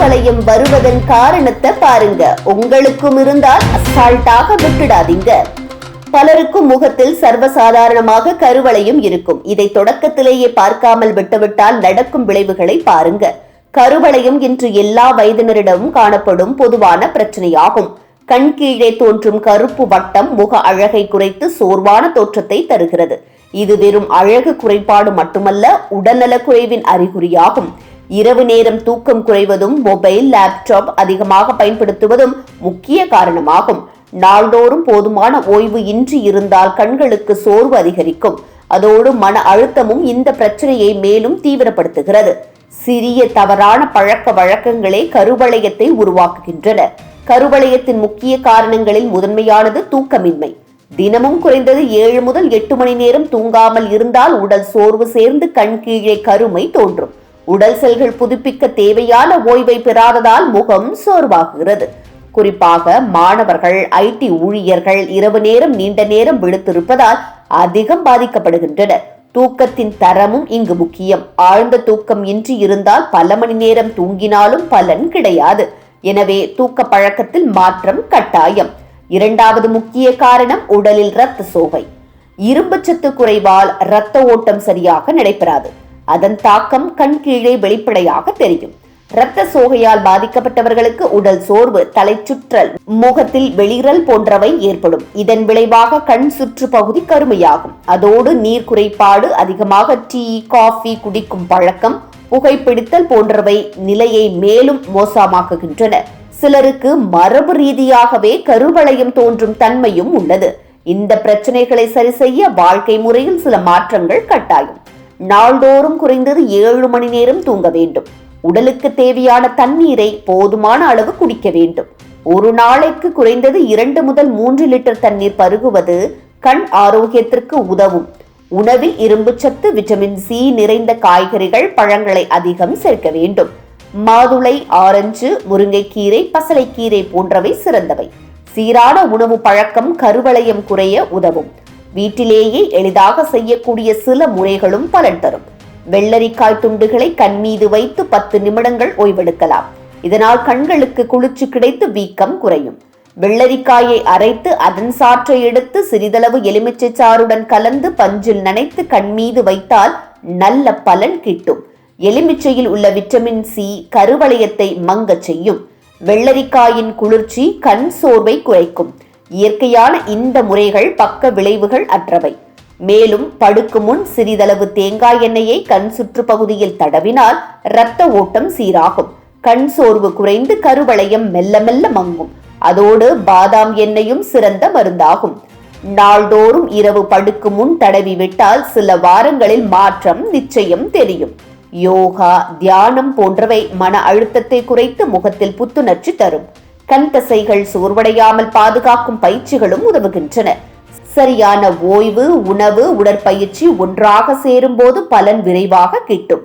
கருவளையம் வருவதன் காரணத்தை பாருங்க. உங்களுக்கும் இருந்தால் அசால்ட்டாக விட்டுடாதீங்க. பலருக்கும் முகத்தில் சர்வசாதாரணமாக கருவளையம் இருக்கும். இதை தொடக்கத்திலேயே பார்க்காமல் விட்டுவிட்டால் நடக்கும் விளைவுகளை பாருங்க. கருவளையம் இன்று எல்லா வயதினரிடமும் காணப்படும் பொதுவான பிரச்சனையாகும். கண் கீழே தோன்றும் கருப்பு வட்டம் முக அழகை குறைத்து சோர்வான தோற்றத்தை தருகிறது. இது வெறும் அழகு குறைபாடு மட்டுமல்ல உடல்நலக் குறைவின் அறிகுறியாகும். இரவு நேரம் தூக்கம் குறைவதும் மொபைல் லேப்டாப் அதிகமாக பயன்படுத்துவதும் முக்கிய காரணமாகும். நாள்தோறும் போதுமான ஓய்வு இன்றி இருந்தால் கண்களுக்கு சோர்வு அதிகரிக்கும். அதோடு மன அழுத்தமும் இந்த பிரச்சனையை மேலும் தீவிரப்படுத்துகிறது. சிறிய தவறான பழக்க வழக்கங்களே கருவளையத்தை உருவாக்குகின்றன. கருவளையத்தின் முக்கிய காரணங்களில் முதன்மையானது தூக்கமின்மை. தினமும் குறைந்தது ஏழு முதல் எட்டு மணி நேரம் தூங்காமல் இருந்தால் உடல் சோர்வு சேர்ந்து கண் கீழே கருமை தோன்றும். உடல் செல்கள் புதுப்பிக்க தேவையான ஓய்வை பெறாததால் முகம் சோர்வாகுகிறது குறிப்பாக மாணவர்கள் ஐடி ஊழியர்கள் இரவு நேரம் நீண்ட நேரம் விழுத்திருப்பதால் அதிகம் பாதிக்கப்படுகின்றனர். தூக்கத்தின் தரமும் இங்கு முக்கியம். ஆழ்ந்த தூக்கம் இன்றி இருந்தால் பல மணி நேரம் தூங்கினாலும் பலன் கிடையாது. எனவே தூக்க பழக்கத்தில் மாற்றம் கட்டாயம். இரண்டாவது முக்கிய காரணம் உடலில் இரத்த சோகை. இரும்புச்சத்து குறைவால் இரத்த ஓட்டம் சரியாக நடைபெறாது. அதன் தாக்கம் கண் கீழே வெளிப்படையாக தெரியும். இரத்த சோகையால் பாதிக்கப்பட்டவர்களுக்கு உடல் சோர்வு தலை சுற்றல் முகத்தில் வெளிரல் போன்றவை ஏற்படும். இதன் விளைவாக கண் சுற்று பகுதி கருமையாகும். அதோடு நீர் குறைபாடு அதிகமாக டீ காஃபி குடிக்கும் பழக்கம் புகைப்பிடித்தல் போன்றவை நிலையை மேலும் மோசமாக்குகின்றன. சிலருக்கு மரபு ரீதியாகவே கருவளையம் தோன்றும் தன்மையும் உள்ளது. இந்த பிரச்சனைகளை சரி செய்ய வாழ்க்கை முறையில் சில மாற்றங்கள் கட்டாயம். நாள்தோறும் குறைந்தது ஏழு மணி நேரம் தூங்க வேண்டும். உடலுக்கு தேவையான தண்ணீரை போதுமான அளவு குடிக்க வேண்டும். ஒரு நாளைக்கு குறைந்தது இரண்டு முதல் மூன்று லிட்டர் தண்ணீர் பருகுவது கண் ஆரோக்கியத்திற்கு உதவும். உணவில் இரும்புச்சத்து விட்டமின் சி நிறைந்த காய்கறிகள் பழங்களை அதிகம் சேர்க்க வேண்டும். மாதுளை ஆரஞ்சு முருங்கைக்கீரை பசலைக்கீரை போன்றவை சிறந்தவை. சீரான உணவு பழக்கம் கருவளையம் குறைய உதவும். வீட்டிலேயே எளிதாக செய்யக்கூடிய சில முறைகளும் பலன் தரும். வெள்ளரிக்காய் துண்டுகளை கண் மீது வைத்து பத்து நிமிடங்கள் ஓய்வெடுக்கலாம். இதனால் கண்களுக்கு குளிர்ச்சி கிடைத்து வீக்கம் குறையும். வெள்ளரிக்காயை அரைத்து அதன் சாற்றை எடுத்து சிறிதளவு எலுமிச்சை சாறுடன் கலந்து பஞ்சில் நனைத்து கண் மீது வைத்தால் நல்ல பலன் கிட்டும். எலுமிச்சையில் உள்ள விட்டமின் சி கருவளையத்தை மங்கச் செய்யும். வெள்ளரிக்காயின் குளிர்ச்சி கண் சோர்வை குறைக்கும். இயற்கையான இந்த முறைகள் பக்க விளைவுகள் அற்றவை. மேலும் படுக்கு முன் சிறிதளவு தேங்காய் எண்ணெயை கண் சுற்று பகுதியில் தடவினால் இரத்த ஓட்டம் சீராகும். கண் சோர்வு குறைந்து கருவளையம் மெல்ல மெல்ல மங்கும். அதோடு பாதாம் எண்ணெயும் சிறந்த மருந்தாகும். நாள்தோறும் இரவு படுக்கு முன் தடவி விட்டால் சில வாரங்களில் மாற்றம் நிச்சயம் தெரியும். யோகா தியானம் போன்றவை மன அழுத்தத்தை குறைத்து முகத்தில் புத்துணர்ச்சி தரும். கண் தசைகள் சோர்வடையாமல் பாதுகாக்கும் பயிற்சிகளும் உதவுகின்றன. சரியான ஓய்வு உணவு உடற்பயிற்சி ஒன்றாக சேரும்போது பலன் விரைவாக கிட்டும்.